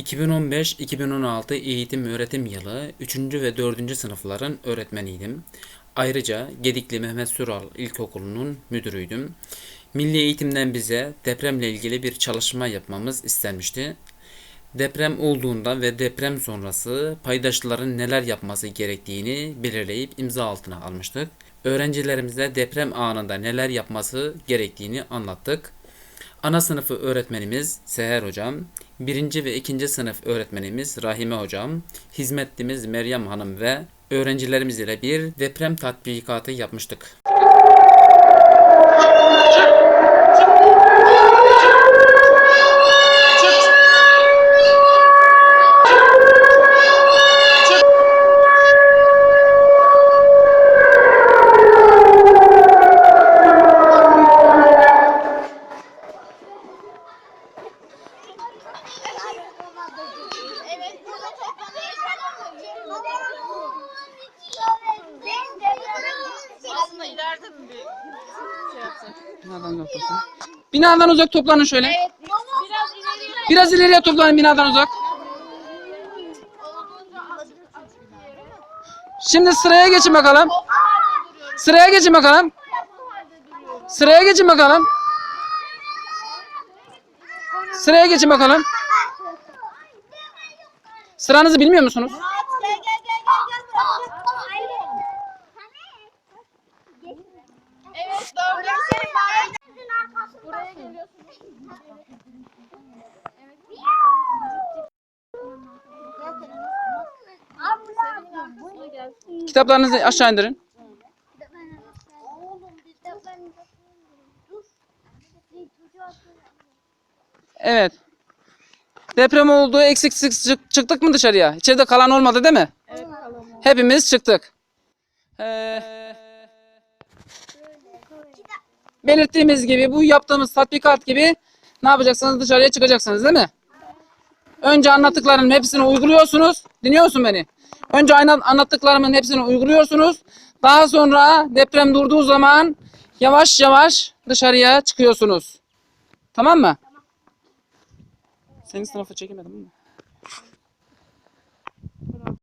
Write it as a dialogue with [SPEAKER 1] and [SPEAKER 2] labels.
[SPEAKER 1] 2015-2016 eğitim öğretim yılı 3. ve 4. sınıfların öğretmeniydim. Ayrıca Gedikli Mehmet Süral İlkokulu'nun müdürüydüm. Milli Eğitim'den bize depremle ilgili bir çalışma yapmamız istenmişti. Deprem olduğunda ve deprem sonrası paydaşların neler yapması gerektiğini belirleyip imza altına almıştık. Öğrencilerimize deprem anında neler yapması gerektiğini anlattık. Ana sınıfı öğretmenimiz Seher Hocam, birinci ve ikinci sınıf öğretmenimiz Rahime Hocam, hizmetlimiz Meryem Hanım ve öğrencilerimiz ile bir deprem tatbikatı yapmıştık.
[SPEAKER 2] Mi bir şey yapsak?
[SPEAKER 3] Binadan uzak toplanın. Binadan uzak toplanın şöyle.
[SPEAKER 2] Evet, biraz ileriye.
[SPEAKER 3] Biraz ileriye toplanın binadan uzak. Şimdi sıraya geçin bakalım. Sıraya geçin bakalım. Sıraya geçin bakalım. Sıraya geçin bakalım. Sıranızı bilmiyor musunuz? Kitaplarınızı aşağı indirin. Evet. Deprem oldu. Eksik çık- çıktık mı dışarıya? İçeride kalan olmadı değil mi?
[SPEAKER 2] Evet, kalalım.
[SPEAKER 3] Hepimiz çıktık. Ee, belirttiğimiz gibi bu yaptığımız tatbikat gibi ne yapacaksınız? Dışarıya çıkacaksınız değil mi? Önce anlattıklarımın hepsini uyguluyorsunuz. Dinliyor musun beni? Önce anlattıklarımın hepsini uyguluyorsunuz. Daha sonra deprem durduğu zaman yavaş yavaş dışarıya çıkıyorsunuz. Tamam mı? Senin sınıfı çekemedim mi?